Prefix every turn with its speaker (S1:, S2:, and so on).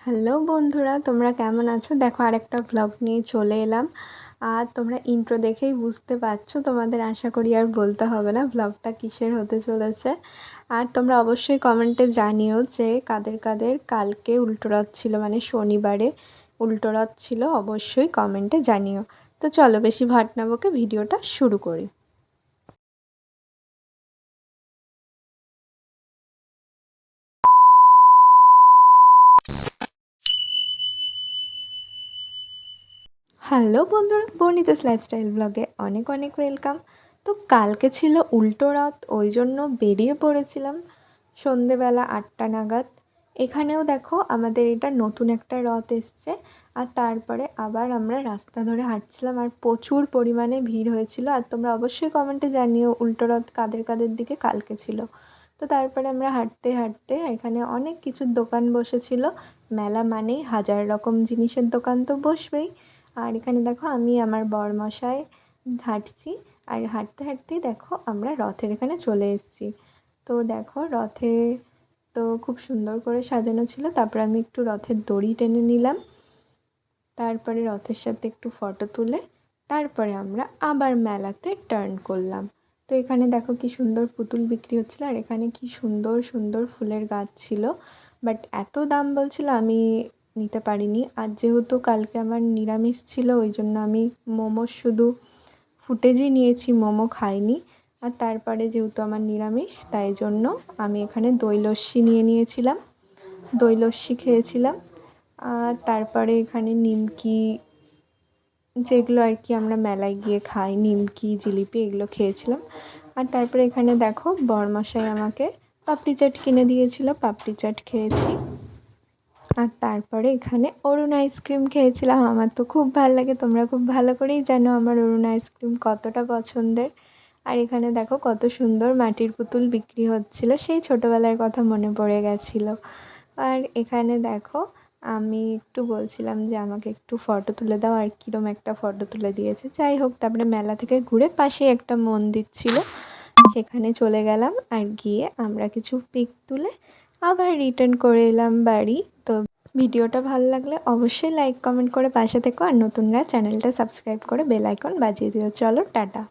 S1: Hello বন্ধুরা, তোমরা কেমন আছো? দেখো, আরেকটা ব্লগ নিয়ে চলে এলাম। আর তোমরা ইন্ট্রো দেখেই বুঝতে পারছ, তোমাদের আশা করি আর বলতে হবে না ব্লগটা কিসের হতে চলেছে। আর তোমরা অবশ্যই কমেন্টে জানিও যে কাদের কাদের কালকে উল্টো রথ ছিল মানে শনিবারে উল্টো রথ ছিল, অবশ্যই কমেন্টে জানিও। তো চলো, বেশি ভাট না ভিডিওটা শুরু করি। হ্যালো বন্ধুরা, বর্ণিতাস লাইফস্টাইল ব্লগে অনেক অনেক ওয়েলকাম তো কালকে ছিল উল্টো রথ, ওই জন্য বেরিয়ে পড়েছিলাম সন্ধেবেলা আটটা নাগাদ। এখানেও দেখো আমাদের এটা নতুন একটা রথ এসছে, আর তারপরে আবার আমরা রাস্তা ধরে হাঁটছিলাম, আর প্রচুর পরিমাণে ভিড় হয়েছিল। আর তোমরা অবশ্যই কমেন্টে জানিও উল্টো রথ কাদের কাদের দিকে কালকে ছিল। তো তারপরে আমরা হাঁটতে হাঁটতে এখানে অনেক কিছুর দোকান বসেছিল। মেলা মানেই হাজার রকম জিনিসের দোকান তো বসবেই। আর এখানে দেখো আমি আমার বরমশাই হাঁটছি। আর হাঁটতে হাঁটতেই দেখো আমরা রথের এখানে চলে এসেছি। তো দেখো রথে তো খুব সুন্দর করে সাজানো ছিল। তারপরে আমি একটু রথের দড়ি টেনে নিলাম। তারপরে রথের সাথে একটু ফটো তুলে তারপরে আমরা আবার মেলাতে টার্ন করলাম। তো এখানে দেখো কি সুন্দর পুতুল বিক্রি হচ্ছিল। আর এখানে কি সুন্দর সুন্দর ফুলের গাছ ছিল। বাট এত দাম বলছিল আমি নিতে পারিনি। আর যেহেতু কালকে আমার নিরামিষ ছিল, ওই জন্য আমি মোমো শুধু ফুটেজই নিয়েছি, মোমো খাইনি। আর তারপরে যেহেতু আমার নিরামিষ, তাই জন্য আমি এখানে দই লস্যি নিয়ে নিয়েছিলাম। দই লস্যি খেয়েছিলাম। আর তারপরে এখানে নিমকি, যেগুলো আর কি আমরা মেলায় গিয়ে খাই, নিমকি, জিলিপি, এগুলো খেয়েছিলাম। আর তারপরে এখানে দেখো, বরমশাই আমাকে পাপড়ি চাট কিনে দিয়েছিল, পাপড়ি চাট খেয়েছি। আর তারপরে এখানে অরুণ আইসক্রিম খেয়েছিলাম। আমার তো খুব ভালো লাগে, তোমরা খুব ভালো করেই জানো আমার অরুণ আইসক্রিম কতটা পছন্দের। আর এখানে দেখো কত সুন্দর মাটির পুতুল বিক্রি হচ্ছিল, সেই ছোটোবেলার কথা মনে পড়ে গেছিল। আর এখানে দেখো আমি একটু বলছিলাম যে আমাকে একটু ফটো তুলে দাও, আর কীরম একটা ফটো তুলে দিয়েছে। যাই হোক, তারপরে মেলা থেকে ঘুরে পাশে একটা মন্দির ছিল। সেখানে চলে গেলাম আর গিয়ে আমরা কিছু পিক তুলে আবার রিটার্ন করে এলাম বাড়ি। তো ভিডিওটা ভালো লাগলে অবশ্যই লাইক কমেন্ট করে পাশে থেকো আর নতুনরা চ্যানেলটা সাবস্ক্রাইব করে বেল আইকন বাজিয়ে দিও। চলো, টাটা।